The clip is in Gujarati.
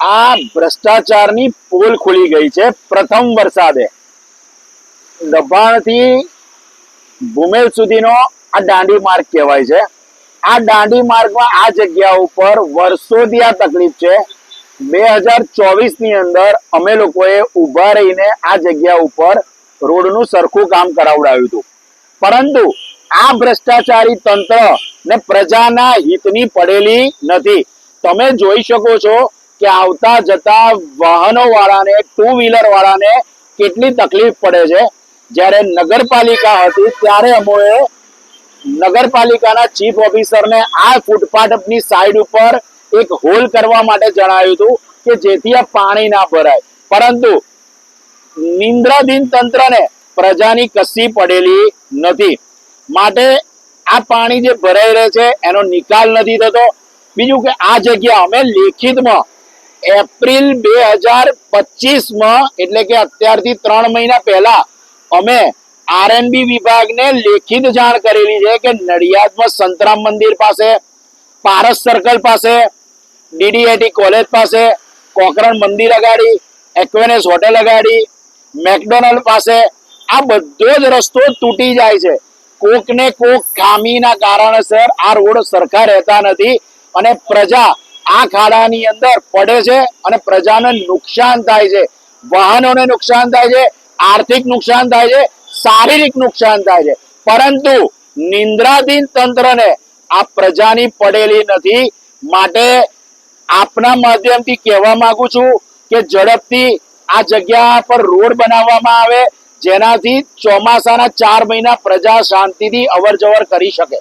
આ ભ્રષ્ટાચારની પોલ ખુલી ગઈ છે પ્રથમ વરસાદે. દબાણથી ભૂમેલ સુધીનો આ દાંડી માર્ગ કહેવાય છે. આ દાંડી માર્ગમાં આ જગ્યા ઉપર વર્ષોથી આ તકલીફ છે. બે હજાર ચોવીસની અંદર અમે લોકોએ ઊભા રહીને આ જગ્યા ઉપર રોડનું સરખું કામ કરાવડાવ્યું હતું. પરંતુ આ ભ્રષ્ટાચારી તંત્ર ને પ્રજાના હિતની પડેલી નથી. તમે જોઈ શકો છો કે આવતા જતા વાહનો વાળાને ટુ વ્હીલર વાળાને કેટલી તકલીફ પડે છે? જ્યારે નગરપાલિકા હતી, ત્યારે અમોએ નગરપાલિકાના ચીફ ઓફિસરને આ ફૂટપાથની સાઈડ ઉપર એક હોલ કરવા માટે જણાવ્યું હતું કે જેથી આ પાણી ના ભરાય. પરંતુ નિંદ્રાધીન તંત્રને પ્રજાની કસી પડેલી નથી. માટે આ પાણી જે ભરાઈ રહે છે, એનો નિકાલ નથી થતો. બીજું કે આ જગ્યા અમે લેખિતમાં એપ્રિલ બે હજાર પચીસમાં, એટલે કે અત્યારથી ત્રણ મહિના પહેલા, અમે આરએનબી વિભાગને લેખિત જાણ કરેલી છે કે નડિયાદમાં સંતરામ મંદિર પાસે, પારસ સર્કલ પાસે, ડીડીએટી કોલેજ પાસે, કોકરણ મંદિર અગાડી, એક્વેનેસ હોટેલ અગાડી, મેકડોનલ્ડ પાસે, આ બધો જ રસ્તો તૂટી જાય છે. કોક ને કોક ખામીના કારણસર આ રોડ સરખા રહેતા નથી અને પ્રજા આ ખાડાની અંદર પડે છે અને પ્રજાને નુકસાન થાય છે. વાહનોને નુકસાન થાય છે, આર્થિક નુકસાન થાય છે, શારીરિક નુકસાન થાય છે. પરંતુ નિંદ્રાધીન તંત્રને આ પ્રજાની પડેલી નથી. માટે આપના માધ્યમથી કહેવા માંગુ છું કે ઝડપથી આ જગ્યા પર રોડ બનાવવામાં આવે, જેનાથી ચોમાસાના ચાર મહિના પ્રજા શાંતિથી અવર જવર કરી શકે.